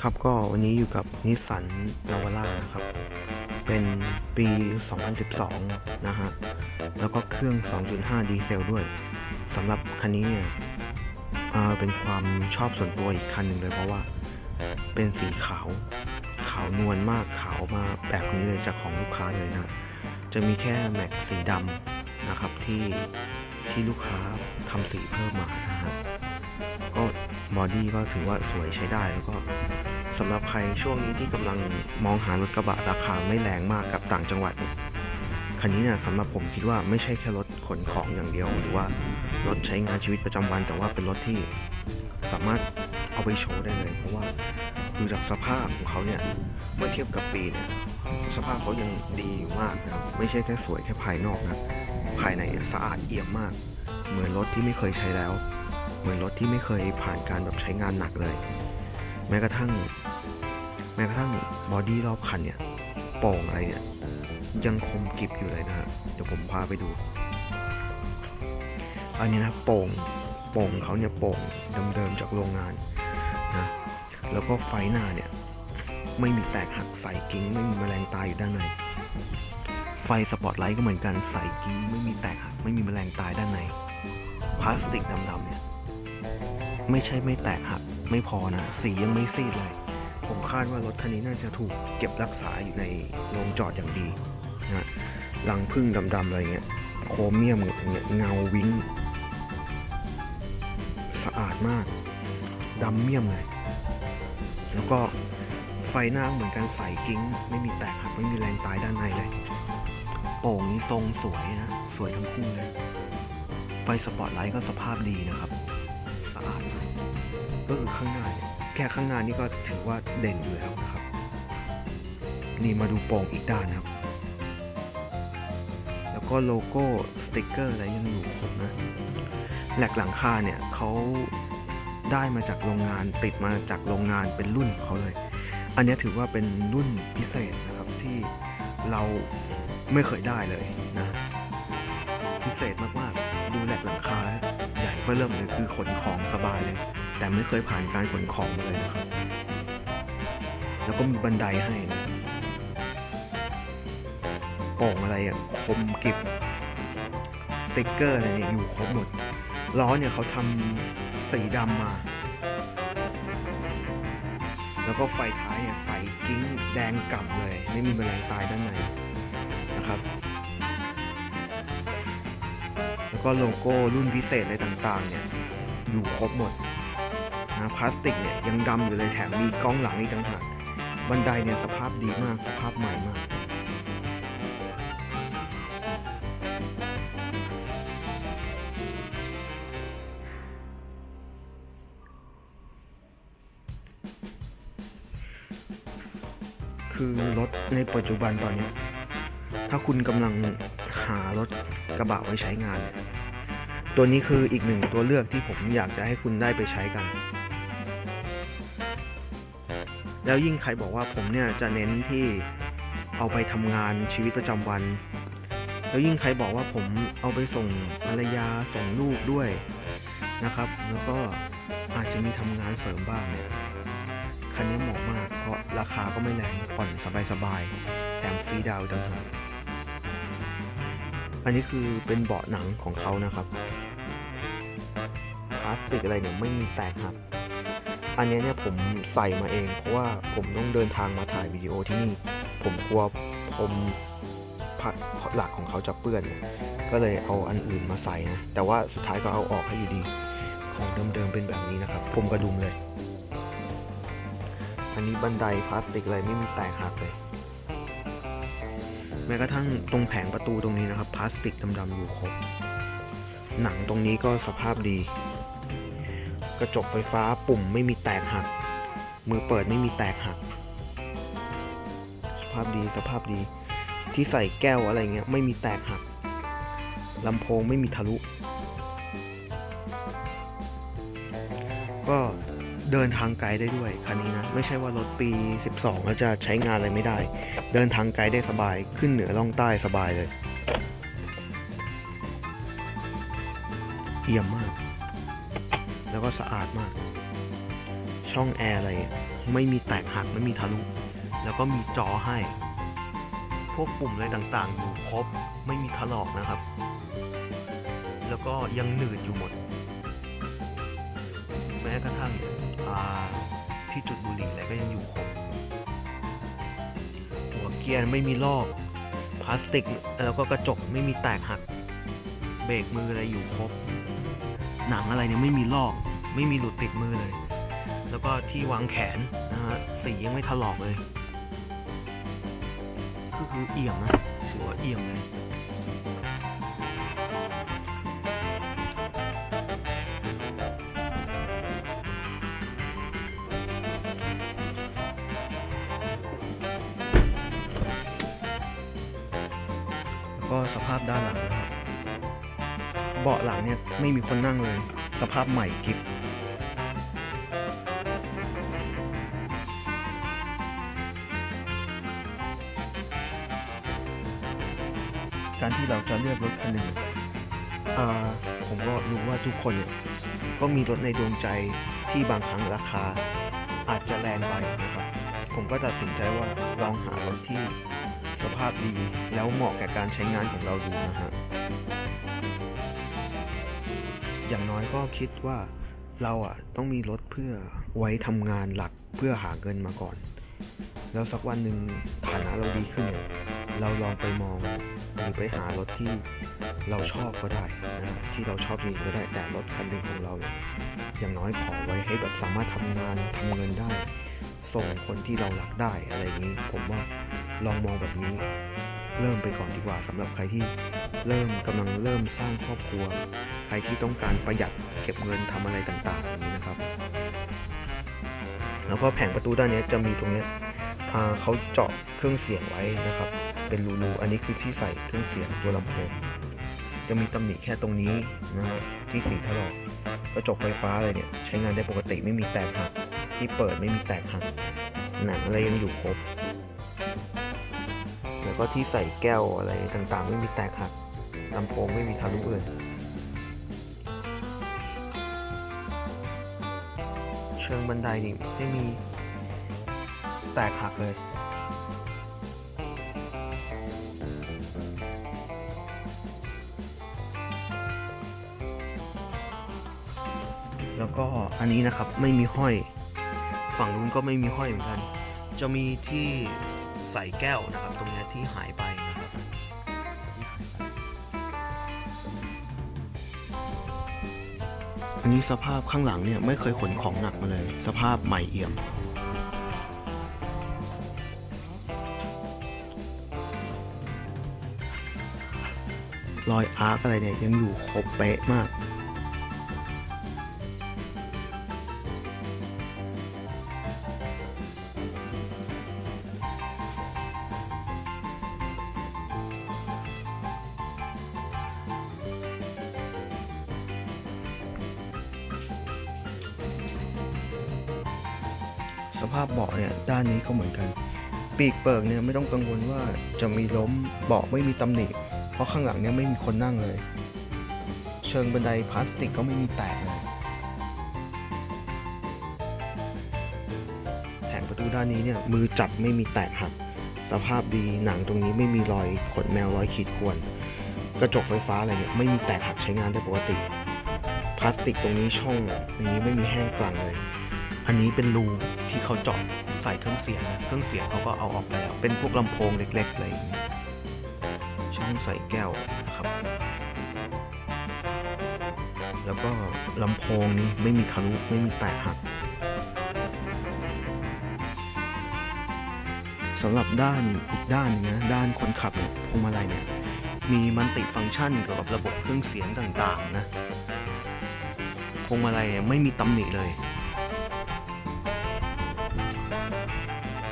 ครับก็วันนี้อยู่กับนิสสันนาวาร่านะครับ เป็นปี 2012 นะฮะ แล้วก็เครื่อง 2.5 ดีเซลด้วยสำหรับคันนี้เนี่ยเป็นความชอบส่วนตัวอีกคันหนึ่งเลยเพราะว่าเป็นสีขาว ขาวนวลมากขาวมาแบบนี้เลยจากของลูกค้าเลยนะ จะมีแค่แม็กสีดำนะครับที่ที่ลูกค้าทำสีเพิ่มมานะฮะก็บอดี้ก็ถือว่าสวยใช้ได้แล้วก็ สำหรับใครช่วงนี้ที่กำลังมองหารถกระบะราคาไม่แรงมากกับต่างจังหวัดเนี่ยคันนี้เนี่ยสำหรับผมคิดว่าไม่ใช่แค่รถขนของอย่างเดียว หรือว่ารถใช้งานชีวิตประจำวัน แต่ว่าเป็นรถที่สามารถเอาไปโชว์ได้เลย เพราะว่าดูจากสภาพของเขาเนี่ยเมื่อเทียบกับปีเนี่ยสภาพเขายังดีมากนะครับไม่ใช่แค่สวยแค่ภายนอกนะภายในเนี่ยสะอาดเอี่ยมมาก เหมือนรถที่ไม่เคยใช้แล้ว เหมือนรถที่ไม่เคยผ่านการแบบใช้งานหนักเลย แม้กระทั่ง แม้กระทั่งบอดี้รอบคันเนี่ยโป่งอะไรเนี่ย ยังคมกริบอยู่เลยนะฮะเดี๋ยวผมพาไปดู อันนี้นะโป่งโป่งเขาเนี่ยโป่งเดิมๆจากโรงงานนะแล้วก็ไฟหน้าเนี่ยไม่มีแตกหักใส่กิ้ง ไม่มีแมลงตายอยู่ด้านใน ไฟสปอตไลท์ก็เหมือนกันใส่กิ้ง ไม่มีแตกหักไม่มีแมลงตายด้านในพลาสติกดำๆเนี่ยไม่ใช่ไม่แตกหัก ไม่พอนะ สียังไม่ซีดเลย ผมคาดว่ารถคันนี้น่าจะถูกเก็บรักษาอยู่ในโรงจอดอย่างดีนะรังพึ่งดำๆอะไรเงี้ย โครเมียมเนี่ยเงาวิ้งสะอาดมากดำเมียมเลย แล้วก็ไฟหน้าเหมือนกันใสกิ้ง ไม่มีแตกหักไม่มีแรงตายด้านในเลย โป่งนี้ทรงสวยนะ สวยทั้งคู่เลย ไฟสปอตไลท์ก็สภาพดีนะครับ สะอาดมาก ก็คือข้างหน้าเนี่ยแค่ข้างหน้านี่ก็ถือว่าเด่นอยู่แล้วนะครับ นี่มาดูโป่งอีกด้านนะครับ แล้วก็โลโก้สติกเกอร์อะไรยังอยู่ครบนะแหลกหลังคาเนี่ยเขาได้มาจากโรงงานติดมาจากโรงงานเป็นรุ่นเขาเลย อันนี้ถือว่าเป็นรุ่นพิเศษนะครับที่เราไม่เคยได้เลยนะ พิเศษมากๆ ดูแหลกหลังคาใหญ่เพื่อเริ่มเลยคือขนของสบายเลย แต่ไม่เคยผ่านการขนของเลยนะครับ แล้วก็มีบันไดให้นะโป่งอะไรอะคมกิบสติกเกอร์อะไรเนี่ยอยู่ครบหมดล้อเนี่ยเขาทำสีดำมา แล้วก็ไฟท้ายเนี่ยใสกิ้งแดงกล่ำเลย ไม่มีแมลงตายด้านในนะครับ แล้วก็โลโก้รุ่นพิเศษอะไรต่างๆเนี่ยอยู่ครบหมด นะพลาสติกเนี่ยยังดำอยู่เลยแถมมีกล้องหลังอีกต่างหากบันไดเนี่ยสภาพดีมากสภาพใหม่มากคือรถในปัจจุบันตอนนี้ ถ้าคุณกำลังหารถกระบะไว้ใช้งานเนี่ยตัวนี้คืออีกหนึ่งตัวเลือกที่ผมอยากจะให้คุณได้ไปใช้กัน แล้วยิ่งใครบอกว่าผมเนี่ยจะเน้นที่เอาไปทำงานชีวิตประจำวัน แล้วยิ่งใครบอกว่าผมเอาไปส่งภรรยาส่งลูกด้วยนะครับ แล้วก็อาจจะมีทำงานเสริมบ้างเนี่ยคันนี้เหมาะมากเพราะราคาก็ไม่แรงผ่อนสบายๆแถมฟรีดาวน์อีกต่างหากอันนี้คือเป็นเบาะหนังของเขานะครับพลาสติกอะไรเนี่ยไม่มีแตกหัก อันนี้เนี่ยผมใส่มาเอง เพราะว่าผมต้องเดินทางมาถ่ายวิดีโอที่นี่ ผมกลัวผมหลักของเขาจะเปื้อนเนี่ยก็เลยเอาอันอื่นมาใส่นะ แต่ว่าสุดท้ายก็เอาออกให้อยู่ดี ของเดิมๆเป็นแบบนี้นะครับ ผมกระดุมเลย อันนี้บันไดพลาสติกอะไรไม่มีแตกหักเลย แม้กระทั่งตรงแผงประตูตรงนี้นะครับพลาสติกดำๆอยู่ครบ หนังตรงนี้ก็สภาพดี กระจกไฟฟ้าปุ่มไม่มีแตกหัก มือเปิดไม่มีแตกหัก สภาพดีสภาพดี ที่ใส่แก้วอะไรเงี้ยไม่มีแตกหักลำโพงไม่มีทะลุ ก็เดินทางไกลได้ด้วยคันนี้นะ ไม่ใช่ว่ารถปี 12แล้วจะใช้งานอะไรไม่ได้ เดินทางไกลได้สบายขึ้นเหนือล่องใต้สบายเลย เยี่ยมมาก ก็สะอาดมาก ช่องแอร์อะไร ไม่มีแตกหักไม่มีทะลุ แล้วก็มีจอให้ พวกปุ่มอะไรต่างๆ อยู่ครบไม่มีถลอกนะครับ แล้วก็ยังหนืดอยู่หมด แม้กระทั่งที่จุดบุหรี่อะไรก็ยังอยู่ครบหัวเกียร์ไม่มีลอกพลาสติกแล้วก็กระจกไม่มีแตกหัก เบรกมืออะไรอยู่ครบ หนังอะไรเนี่ยไม่มีลอก ไม่มีหลุดติดมือเลย แล้วก็ที่วางแขนนะฮะสียังไม่ถลอกเลยก็คือเอี่ยมนะถือว่าเอี่ยมเลยแล้วก็สภาพด้านหลังนะครับ เบาะหลังเนี่ยไม่มีคนนั่งเลย สภาพใหม่กิบ ที่เราจะเลือกรถคันหนึ่งผมก็รู้ว่าทุกคนเนี่ยก็มีรถในดวงใจที่บางครั้งราคาอาจจะแรงไปนะครับ ผมก็ตัดสินใจว่าลองหารถที่สภาพดีแล้วเหมาะกับการใช้งานของเราดูนะฮะ อย่างน้อยก็คิดว่าเราอะต้องมีรถเพื่อไว้ทำงานหลักเพื่อหาเงินมาก่อน แล้วสักวันหนึ่งฐานะเราดีขึ้นเนี่ย เราลองไปมองหรือไปหารถที่เราชอบก็ได้นะที่เราชอบจริงก็ได้แต่รถคันหนึ่งของเรา อย่างน้อยขอไว้ให้แบบสามารถทำงานทำเงินได้ ส่งคนที่เรารักได้อะไรอย่างนี้ ผมว่าลองมองแบบนี้ เริ่มไปก่อนดีกว่าสำหรับใครที่เริ่มกำลังเริ่มสร้างครอบครัว ใครที่ต้องการประหยัดเก็บเงินทำอะไรต่างๆอย่างนี้นะครับ แล้วก็แผงประตูด้านนี้จะมีตรงนี้เขาเจาะเครื่องเสียงไว้นะครับ เป็นรูๆอันนี้คือที่ใส่เครื่องเสียงตัวลำโพงจะมีตำหนิแค่ตรงนี้นะฮะที่สีถลอกกระจกไฟฟ้าอะไรเนี่ยใช้งานได้ปกติไม่มีแตกหักที่เปิดไม่มีแตกหักหนังอะไรยังอยู่ครบ แล้วก็ที่ใส่แก้วอะไรต่างๆ ไม่มีแตกหักลำโพงไม่มีทะลุเลยเชิงบันไดนี่ไม่มีแตกหักเลย ก็อันนี้นะครับไม่มีห้อย ฝั่งนู้นก็ไม่มีห้อยเหมือนกัน จะมีที่ใส่แก้วนะครับ ตรงนี้ที่หายไปนะครับอันนี้สภาพข้างหลังเนี่ยไม่เคยขนของหนักมาเลย สภาพใหม่เอี่ยมรอยอาร์คอะไรเนี่ยยังอยู่ครบเป๊ะมาก สภาพเบาะเนี่ยด้านนี้ก็เหมือนกัน ปีกเปิกเนี่ยไม่ต้องกังวลว่าจะมีล้มเบาะไม่มีตำหนิ เพราะข้างหลังเนี่ยไม่มีคนนั่งเลย เชิงบันไดพลาสติกก็ไม่มีแตกเลยแผงประตูด้านนี้เนี่ยมือจับไม่มีแตกหักสภาพดีหนังตรงนี้ไม่มีรอยขนแมวรอยขีดข่วนกระจกไฟฟ้าอะไรเนี่ยไม่มีแตกหักใช้งานได้ปกติ พลาสติกตรงนี้ช่องนี้ไม่มีแห้งกลางเลย อันนี้เป็นรูที่เขาเจาะใส่เครื่องเสียงนะเครื่องเสียงเขาก็เอาออกแล้ว เป็นพวกลำโพงเล็กๆอะไรอย่างเงี้ช่องใส่แก้วนะครับ แล้วก็ลำโพงนี้ไม่มีทะลุไม่มีแตกหักสำหรับด้านอีกด้านนึงนะด้านคนขับเนี่ยพวงมาลัยเนี่ยมีมันติฟังก์ชันเกี่ยวกับระบบเครื่องเสียงต่างๆนะพวงมาลัยเนี่ยไม่มีตำหนิเลย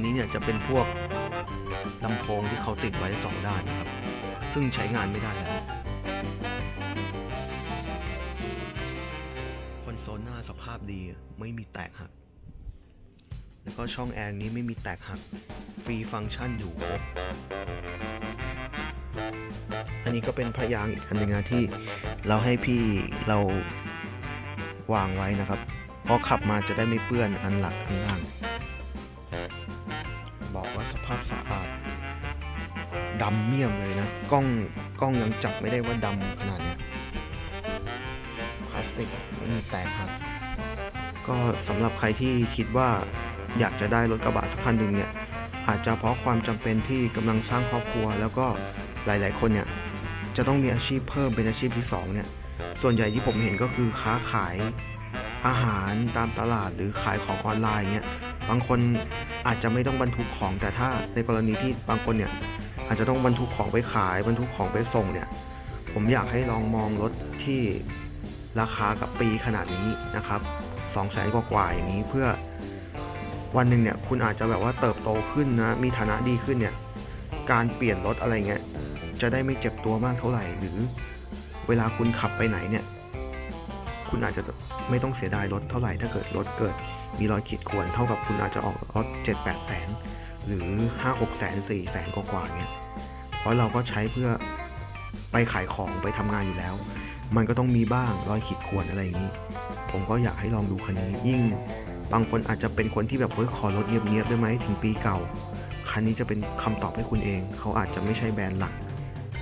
นนี้เนี่ยจะเป็นพวกลำโพงที่เขาติดไว้สองด้านนะครับ ซึ่งใช้งานไม่ได้แล้วคอนโซลหน้าสภาพดีไม่มีแตกหัก แล้วก็ช่องแอร์นี้ไม่มีแตกหัก ฟรีฟังก์ชันอยู่ครบอันนี้ก็เป็นพยางอีกอันหนึ่งนะที่เราให้พี่เราวางไว้นะครับพอขับมาจะได้ไม่เปื้อนอันหลักอันล่าง ดำเมี่ยมเลยนะ กล้องกล้องยังจับไม่ได้ว่าดำขนาดนี้พลาสติกไม่มีแตกครับ ก็สำหรับใครที่คิดว่าอยากจะได้รถกระบะสักคันหนึ่งเนี่ยอาจจะเพราะความจำเป็นที่กำลังสร้างครอบครัว แล้วก็หลาย ๆ คนเนี่ยจะต้องมีอาชีพเพิ่มเป็นอาชีพที่สองเนี่ยส่วนใหญ่ที่ผมเห็นก็คือค้าขายอาหารตามตลาดหรือขายของออนไลน์เนี่ยบางคนอาจจะไม่ต้องบรรทุกของแต่ถ้าในกรณีที่บางคนเนี่ย อาจจะต้องบรรทุกของไปขายบรรทุกของไปส่งเนี่ย ผมอยากให้ลองมองรถที่ราคากับปีขนาดนี้นะครับสองแสนกว่าๆอย่างนี้เพื่อวันหนึ่งเนี่ยคุณอาจจะแบบว่าเติบโตขึ้นนะมีฐานะดีขึ้นเนี่ยการเปลี่ยนรถอะไรเงี้ยจะได้ไม่เจ็บตัวมากเท่าไหร่ หรือเวลาคุณขับไปไหนเนี่ยคุณอาจจะไม่ต้องเสียดายรถเท่าไหร่ถ้าเกิดรถเกิดมีรอยขีดข่วนเท่ากับคุณอาจจะออกรถ7 8แสน หรือ 5 6แสน4แสนกว่าๆเนี่ยเพราะเราก็ใช้เพื่อไปขายของไปทำงานอยู่แล้ว มันก็ต้องมีบ้างรอยขีดข่วนอะไรอย่างนี้ ผมก็อยากให้ลองดูคันนี้ ยิ่งบางคนอาจจะเป็นคนที่แบบเฮ้ยขอรถเงียบๆได้ไหมถึงปีเก่า คันนี้จะเป็นคำตอบให้คุณเอง เขาอาจจะไม่ใช่แบรนด์หลัก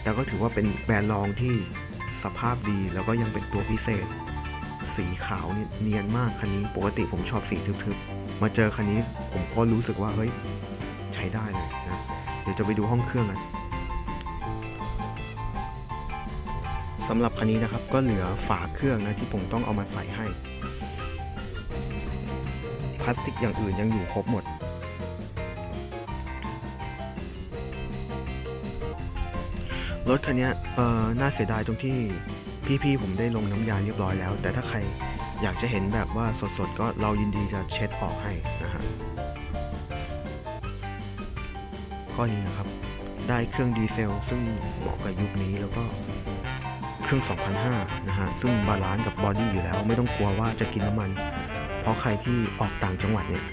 แต่ก็ถือว่าเป็นแบรนด์รองที่สภาพดีแล้วก็ยังเป็นตัวพิเศษ สีขาวเนี่ยเนียนมากคันนี้ปกติผมชอบสีทึบๆ มาเจอคันนี้ผมก็รู้สึกว่าเฮ้ย ใช้ได้เลยนะเดี๋ยวจะไปดูห้องเครื่องกันสำหรับคันนี้นะครับก็เหลือฝาเครื่องนะที่ผมต้องเอามาใส่ให้ พลาสติกอย่างอื่นยังอยู่ครบหมดรถคันนี้เอ่อน่าเสียดายตรงที่พี่ๆผมได้ลงน้ำยาเรียบร้อยแล้ว แต่ถ้าใครอยากจะเห็นแบบว่าสดๆก็เรายินดีจะเช็ดออกให้ นะฮะก็นี้นะครับ ได้เครื่องดีเซล ซึ่งเหมาะกับยุคนี้แล้วก็เครื่อง 2005 นะฮะ ซึ่งบาลานซ์กับบอดี้อยู่แล้ว ไม่ต้องกลัวว่าจะกินน้ำมัน เพราะใครที่ออกต่างจังหวัดเนี่ย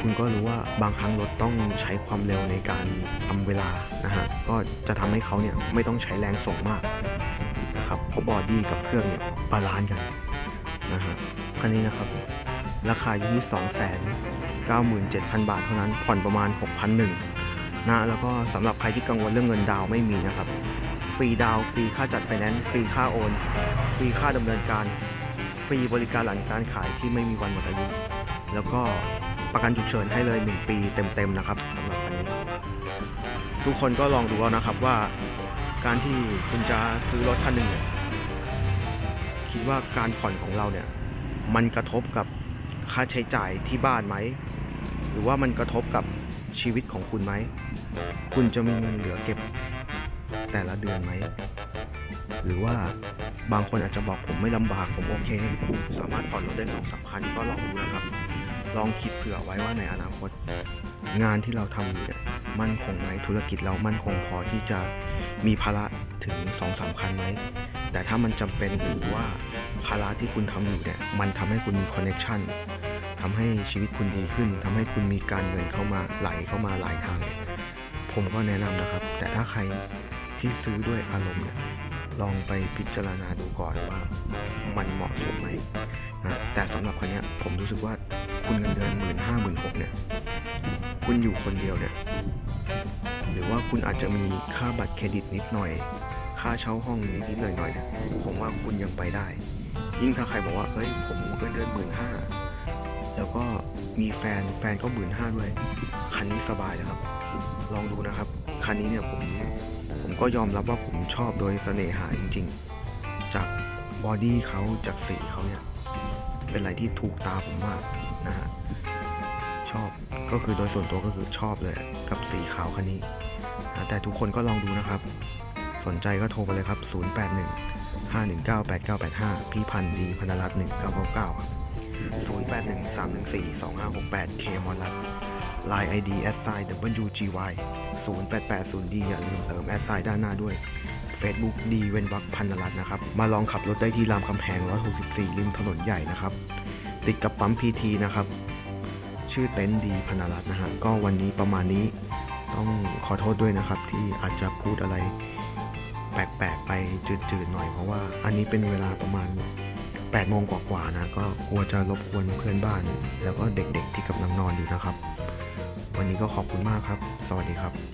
คุณก็รู้ว่าบางครั้งรถต้องใช้ความเร็วในการทำเวลานะฮะ ก็จะทำให้เขาเนี่ยไม่ต้องใช้แรงส่งมากนะครับ เพราะบอดี้กับเครื่องเนี่ยบาลานซ์กันนะฮะ คันนี้นะครับ ราคาอยู่ที่ 297,000 บาทเท่านั้น ผ่อนประมาณ6,100 นะแล้วก็สำหรับใครที่กังวลเรื่องเงินดาวไม่มีนะครับฟรีดาวฟรีค่าจัดไฟแนนซ์ฟรีค่าโอนฟรีค่าดำเนินการฟรีบริการหลังการขายที่ไม่มีวันหมดอายุ แล้วก็ประกันฉุกเฉินให้เลย 1 ปีเต็มๆนะครับสำหรับคันนี้ ทุกคนก็ลองดูเอานะครับว่าการที่คุณจะซื้อรถคันหนึ่งเนี่ยคิดว่าการผ่อนของเราเนี่ยมันกระทบกับค่าใช้จ่ายที่บ้านไหม หรือว่ามันกระทบกับ ชีวิตของคุณไหม คุณจะมีเงินเหลือเก็บ แต่ละเดือนไหม หรือว่าบางคนอาจจะบอกผมไม่ลำบากผมโอเค สามารถผ่อนรถได้สองสามคันก็ลองดูนะครับ ลองคิดเผื่อไว้ว่าในอนาคต งานที่เราทำอยู่เนี่ยมั่นคงไหมธุรกิจเรามั่นคงพอที่จะมีภาระถึง2องสามคันไหมแต่ถ้ามันจำเป็นหรือว่าภาระที่คุณทำอยู่เนี่ยมันทำให้คุณมีคอนเน t ชัน ทำให้ชีวิตคุณดีขึ้นทำให้คุณมีการเงินเข้ามาไหลเข้ามาหลายทางเนี่ยผมก็แนะนำนะครับ แต่ถ้าใครที่ซื้อด้วยอารมณ์เนี่ยลองไปพิจารณาดูก่อนว่ามันเหมาะสมไหมนะแต่สำหรับคันเนี้ยผมรู้สึกว่าคุณเงินเดือนหมื่นห้าหมื่นหกเนี่ยคุณอยู่คนเดียวเนี่ยหรือว่าคุณอาจจะมีค่าบัตรเครดิตนิดหน่อย ค่าเช่าห้องนิดๆหน่อยๆเนี่ยผมว่าคุณยังไปได้ ยิ่งถ้าใครบอกว่าเฮ้ยผมเงินเดือนหมื่นห้า แล้วก็มีแฟนแฟนก็หมื่นห้าด้วย คันนี้สบายนะครับ ลองดูนะครับ คันนี้เนี่ยผมผมก็ยอมรับว่าผมชอบโดยเสน่หาจริงๆ จากบอดี้เขาจากสีเขาเนี่ย เป็นอะไรที่ถูกตาผมมากนะฮะ ชอบก็คือโดยส่วนตัวก็คือชอบเลยกับสีขาวคันนี้นะแต่ทุกคนก็ลองดูนะครับ สนใจก็โทรไปเลยครับ 081 519 8985 พี่พันธ์ดีพันธรัตน์1999ครับ 081 314 2568เคมอลรัตน์ Line ID s i WGY 0880D อย่าลืมเติมแอดไซด้านหน้าด้วย Facebook ดีเวนวักพันธรัตน์นะครับ มาลองขับรถได้ที่รามคำแหง 164 ริมถนนใหญ่นะครับ ติดกับปั๊ม PT นะครับ ชื่อเต็นท์ดีพนารัตน์นะฮะ ก็วันนี้ประมาณนี้ ต้องขอโทษด้วยนะครับ ที่อาจจะพูดอะไรแปลกๆไปจืดๆหน่อยเพราะว่าอันนี้เป็นเวลาประมาณ 8โมงกว่าๆนะก็กลัวจะรบกวนเพื่อนบ้าน แล้วก็เด็กๆที่กำลังนอนอยู่นะครับ วันนี้ก็ขอบคุณมากครับ สวัสดีครับ